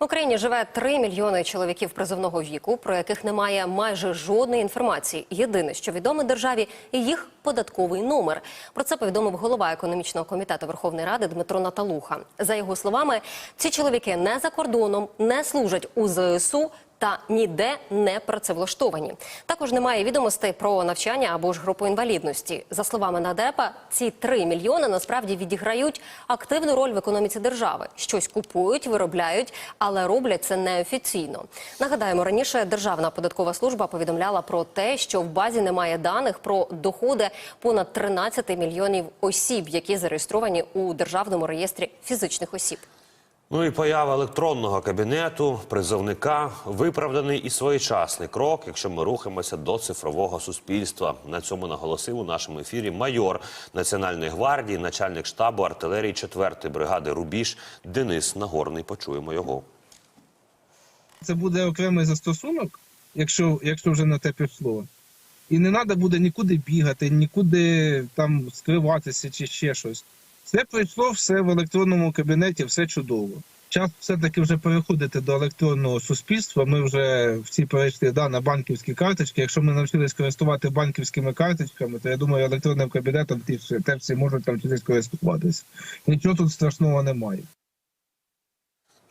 В Україні живе 3 мільйони чоловіків призовного віку, про яких немає майже жодної інформації. Єдине, що відоме державі, їх податковий номер. Про це повідомив голова економічного комітету Верховної Ради Дмитро Наталуха. За його словами, ці чоловіки не за кордоном, не служать у ЗСУ. Та ніде не працевлаштовані. Також немає відомостей про навчання або ж групу інвалідності. За словами Надепа, ці 3 мільйони насправді відіграють активну роль в економіці держави. Щось купують, виробляють, але роблять це неофіційно. Нагадаємо, раніше Державна податкова служба повідомляла про те, що в базі немає даних про доходи понад 13 мільйонів осіб, які зареєстровані у державному реєстрі фізичних осіб. Ну і поява електронного кабінету призовника виправданий і своєчасний крок, якщо ми рухаємося до цифрового суспільства. На цьому наголосив у нашому ефірі майор Національної гвардії, начальник штабу артилерії 4-ї бригади Рубіж Денис Нагорний. Почуємо його. це буде окремий застосунок, якщо, якщо вже на те пішло. І не треба буде нікуди бігати, нікуди там скриватися чи ще щось. Все пройшло, все в електронному кабінеті, все чудово. Час все-таки вже переходити до електронного суспільства. Ми вже всі перейшли да, на банківські карточки. Якщо ми навчились користувати банківськими карточками, то я думаю, електронним кабінетом ті всі, можуть там чимось користуватися. Нічого тут страшного немає.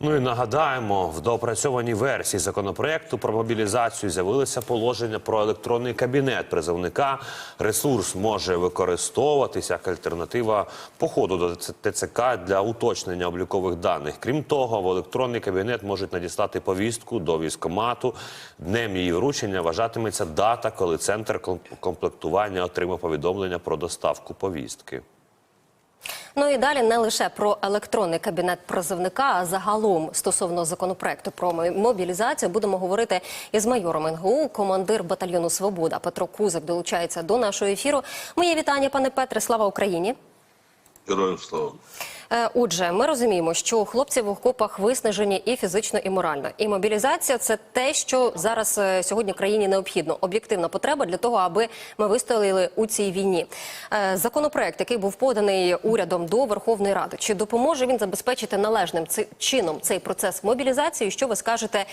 Ну і нагадаємо, в доопрацьованій версії законопроекту про мобілізацію з'явилися положення про електронний кабінет призовника. Ресурс може використовуватися як альтернатива походу до ТЦК для уточнення облікових даних. Крім того, в електронний кабінет можуть надіслати повістку до військкомату. Днем її вручення вважатиметься дата, коли центр комплектування отримав повідомлення про доставку повістки. Ну і далі не лише про електронний кабінет призовника, а загалом стосовно законопроекту про мобілізацію будемо говорити із майором НГУ, командир батальйону Свобода Петро Кузик долучається до нашого ефіру. Моє вітання, пане Петре. Слава Україні. Героям слава. Е, Отже, ми розуміємо, що хлопці в окопах виснажені і фізично, і морально. І мобілізація це те, що зараз е, сьогодні країні необхідно. Об'єктивна потреба для того, аби ми вистояли у цій війні. Е, Законопроект, який був поданий урядом до Верховної Ради, чи допоможе він забезпечити належним чином цей процес мобілізації? Що ви скажете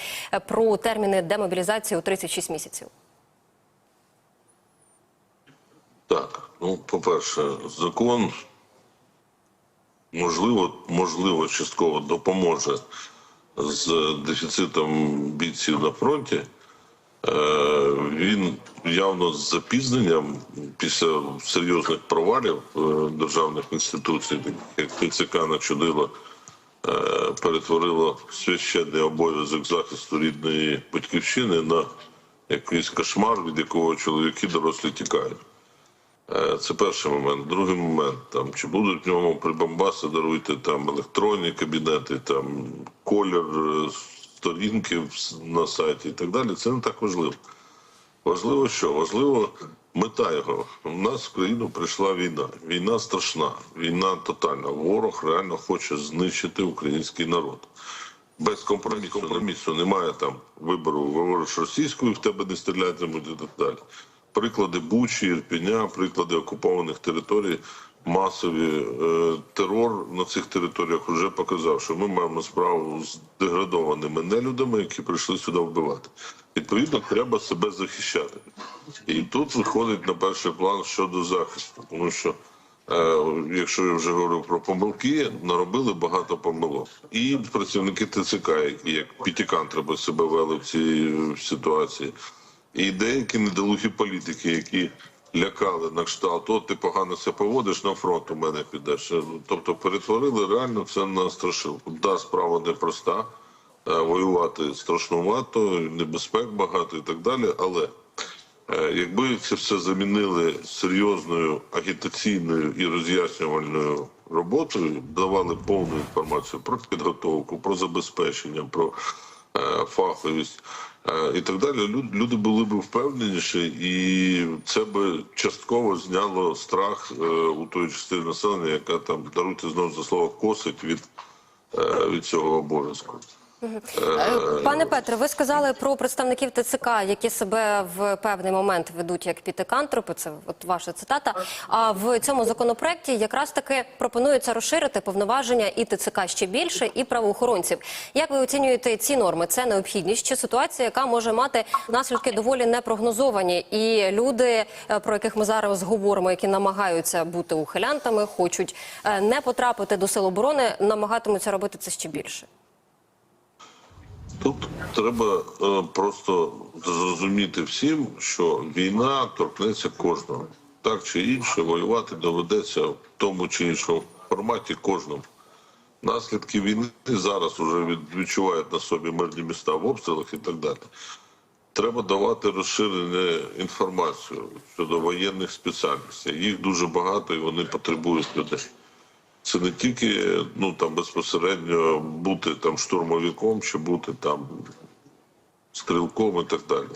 про терміни демобілізації у 36 місяців? Так, ну, по-перше, закон можливо, можливо, частково допоможе з дефіцитом бійців на фронті. Е, Він явно з запізненням після серйозних провалів е, державних інституцій, як ТЦК начудило, е, перетворило священний обов'язок захисту рідної батьківщини на якийсь кошмар, від якого чоловіки дорослі тікають. Е, Це перший момент. Другий момент там чи будуть в ньому прибамбаси даруйте там електронні кабінети, там колір е, сторінки на сайті і так далі. Це не так важливо. Важливо що? Важливо мета його. У нас в країну прийшла війна. Війна страшна, війна тотальна. Ворог реально хоче знищити український народ. Без компромісу, компромісу немає там вибору, говориш російською, в тебе не стрілятимуть і так далі. Приклади Бучі, Ірпіня, приклади окупованих територій, масові е, терор на цих територіях вже показав, що ми маємо справу з деградованими нелюдами, які прийшли сюди вбивати. Відповідно, треба себе захищати. І тут виходить на перший план щодо захисту, тому що Е, якщо я вже говорив про помилки, наробили багато помилок. І працівники ТЦК, які як пітікан треба себе вели в цій ситуації, і деякі недолугі політики, які лякали на кшталт, от ти погано себе поводиш, на фронт у мене підеш. Е, Тобто перетворили реально це на страшилку. Да, справа непроста, е, воювати страшнувато, небезпек багато і так далі, але. Е, Якби це все замінили серйозною агітаційною і роз'яснювальною роботою, давали повну інформацію про підготовку, про забезпечення, про фаховість е, і так далі, люд- люди були б впевненіші, і це би частково зняло страх е, у тої частини населення, яка там даруйте знову за слово косить від, е, від цього обов'язку. Е, Пане Петре, ви сказали про представників ТЦК, які себе в певний момент ведуть як пітикантропи. Це от ваша цитата. А в цьому законопроекті якраз таки пропонується розширити повноваження і ТЦК ще більше, і правоохоронців. Як ви оцінюєте ці норми? Це необхідність чи ситуація, яка може мати наслідки доволі непрогнозовані, і люди, е, про яких ми зараз говоримо, які намагаються бути ухилянтами, хочуть е, не потрапити до сил оборони, намагатимуться робити це ще більше. Тут треба е, просто зрозуміти всім, що війна торкнеться кожного. Так чи інше, воювати доведеться в тому чи іншому форматі кожному. Наслідки війни зараз вже відчувають на собі мирні міста в обстрілах і так далі. Треба давати розширену інформацію щодо воєнних спеціальностей. Їх дуже багато і вони потребують людей. Це не тільки ну там безпосередньо бути там штурмовиком чи бути там стрілком і так далі.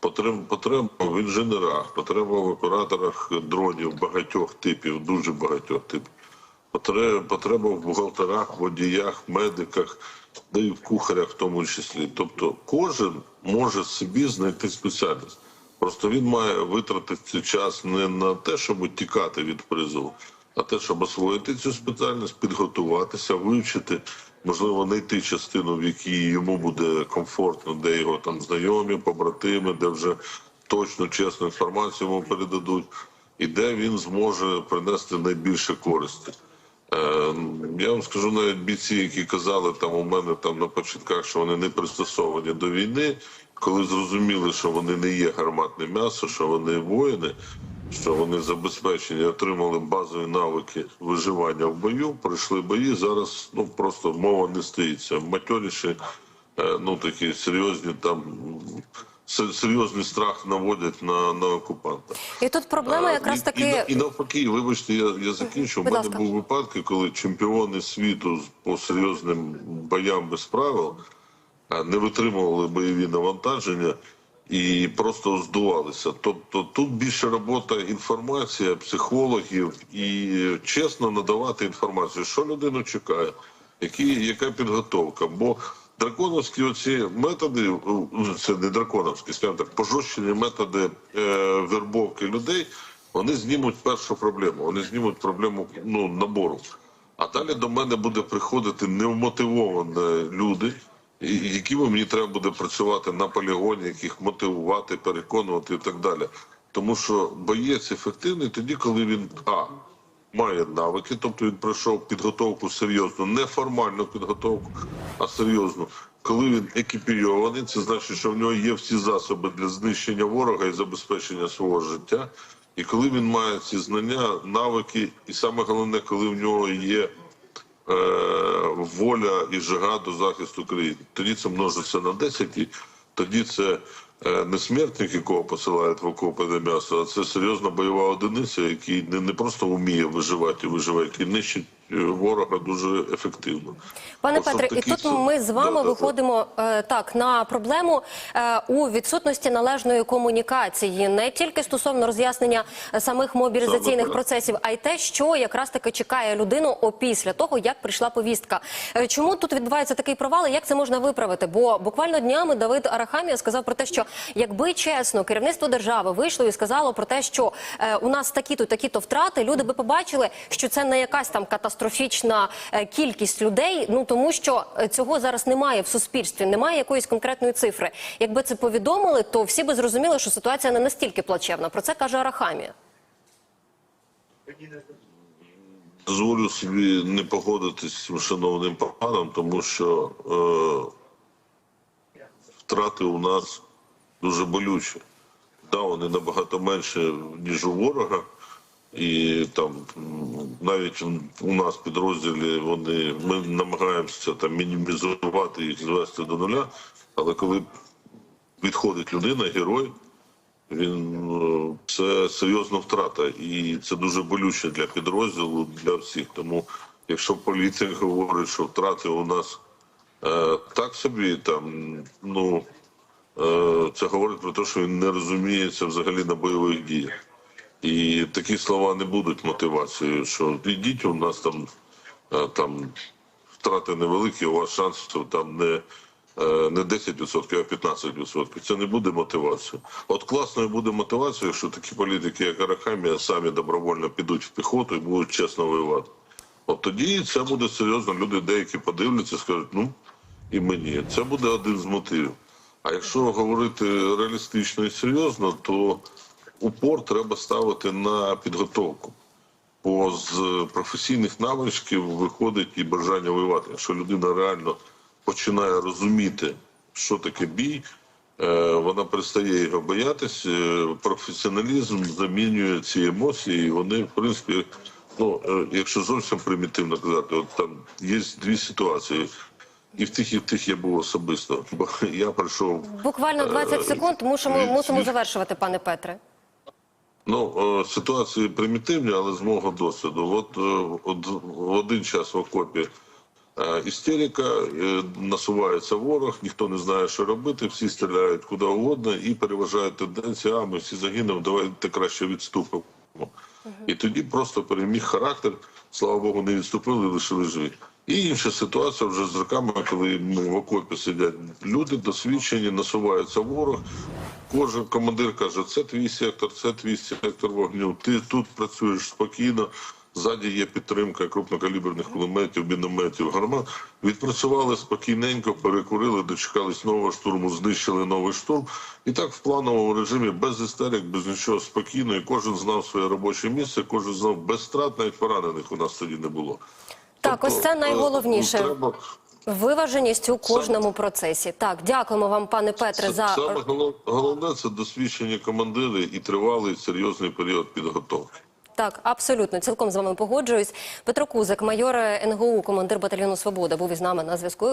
Потреба, потреба в інженерах, потреба в операторах дронів багатьох типів, дуже багатьох типів. Потреба, потреба в бухгалтерах, водіях, медиках, да і в кухарях в тому числі. Тобто кожен може собі знайти спеціальність. Просто він має витратити час не на те, щоб тікати від призову, а те, щоб освоїти цю спеціальність, підготуватися, вивчити, можливо, знайти частину, в якій йому буде комфортно, де його там знайомі, побратими, де вже точну, чесну інформацію йому передадуть, і де він зможе принести найбільше користі. Е, Я вам скажу навіть бійці, які казали там у мене там на початках, що вони не пристосовані до війни, коли зрозуміли, що вони не є гарматне м'ясо, що вони воїни, що вони забезпечені, отримали базові навики виживання в бою, пройшли бої. Зараз ну просто мова не стоїться. Матьоріші, е, ну такі серйозні там се- серйозний страх наводять на, на окупанта. І тут проблема А, якраз і, таки. і, і навпаки, вибачте, я, я закінчу. У мене ласка. були випадки, коли чемпіони світу по серйозним боям без правил не витримували бойові навантаження і просто здувалися. Тобто тут більше робота інформація, психологів і чесно надавати інформацію, що людину чекає, які, яка підготовка. Бо драконовські оці методи, ну, це не драконовські, скажімо так, пожорщені методи е, вербовки людей, вони знімуть першу проблему. Вони знімуть проблему ну, набору. А далі до мене буде приходити невмотивовані люди, якими мені треба буде працювати на полігоні, яких мотивувати, переконувати і так далі. Тому що боєць ефективний тоді, коли він а має навики, тобто він пройшов підготовку серйозну, не формальну підготовку, а серйозну. Коли він екіпійований, це значить, що в нього є всі засоби для знищення ворога і забезпечення свого життя. І коли він має ці знання, навики, і саме головне, коли в нього є воля і жага до захисту країни. Тоді це множиться на 10, і тоді це е, не смертник, якого посилають в окопи м'ясо, а це серйозна бойова одиниця, який не, не просто вміє виживати, виживає, який нищить е, ворога дуже ефективно. Пане От, Петре, і тут ці- ми з вами Да, да, да. виходимо е, так на проблему е, у відсутності належної комунікації, не тільки стосовно роз'яснення самих мобілізаційних Саме процесів, а й те, що якраз таки чекає людину опісля того, як прийшла повістка. Е, Чому тут відбувається такий провал? і Як це можна виправити? Бо буквально днями Давид Арахамія сказав про те, що якби чесно керівництво держави вийшло і сказало про те, що у нас такі-то такі-то втрати, люди би побачили, що це не якась там катастрофічна е, кількість людей. Ну тому що е, цього зараз немає в суспільстві, немає якоїсь конкретної цифри. Якби це повідомили, то всі би зрозуміли, що ситуація не настільки плачевна. Про це каже Арахамія. дозволю собі не погодитись з цим шановним паном, тому що е, втрати у нас дуже болючі. Да, вони набагато менше, ніж у ворога. І там навіть у нас підрозділі вони ми намагаємося там мінімізувати їх звести до нуля. Але коли відходить людина, герой, він е, це серйозна втрата, і це дуже болюче для підрозділу, для всіх. Тому, якщо поліція говорить, що втрати у нас е, так собі, там ну е, це говорить про те, що він не розуміється взагалі на бойових діях. І такі слова не будуть мотивацією, що ідіть, у нас там, е, там втрати невеликі, у вас шансів там не е, не 10%, а 15%. Це не буде мотивацією. От класною буде мотивацією, якщо такі політики, як Арахамія, самі добровольно підуть в піхоту і будуть чесно воювати. От тоді це буде серйозно. Люди деякі подивляться, скажуть, ну і мені. Це буде один з мотивів. А якщо говорити реалістично і серйозно, то упор треба ставити на підготовку. Бо з професійних навичків виходить і бажання воювати. Якщо людина реально починає розуміти, що таке бій, е, вона перестає його боятись. е, Професіоналізм замінює ці емоції, і вони, в принципі, ну, е, якщо зовсім примітивно казати, от там є дві ситуації. І в тих, і в тих я був особисто. Бо я прийшов Буквально 20 секунд, мусимо, мусимо завершувати, пане Петре. Ну, е, ситуації примітивні, але з мого досвіду. От, е, от в один час в окопі е, істерика, насувається ворог, ніхто не знає, що робити, всі стріляють куди угодно і переважає тенденція, а ми всі загинемо, давайте краще відступимо. І тоді просто переміг характер, слава Богу, не відступили, лишили живі. І інша ситуація вже з роками, коли ну, в окопі сидять люди, досвідчені, насувається ворог. Кожен командир каже, це твій сектор, це твій сектор вогню. Ти тут працюєш спокійно. Ззаді є підтримка крупнокаліберних кулеметів, мінометів, гармат. Відпрацювали спокійненько, перекурили, дочекались нового штурму, знищили новий штурм. І так в плановому режимі, без істерик, без нічого спокійно. І кожен знав своє робоче місце, кожен знав без страт, навіть поранених у нас тоді не було. Так, ось це е, найголовніше. Треба... Виваженість у кожному процесі. Так, дякуємо вам, пане Петре, Це- за Саме голов- головне це досвідчені командири і тривалий серйозний період підготовки. так, абсолютно цілком з вами погоджуюсь. Петро Кузик, майор НГУ, командир батальйону Свобода, був із нами на зв'язку.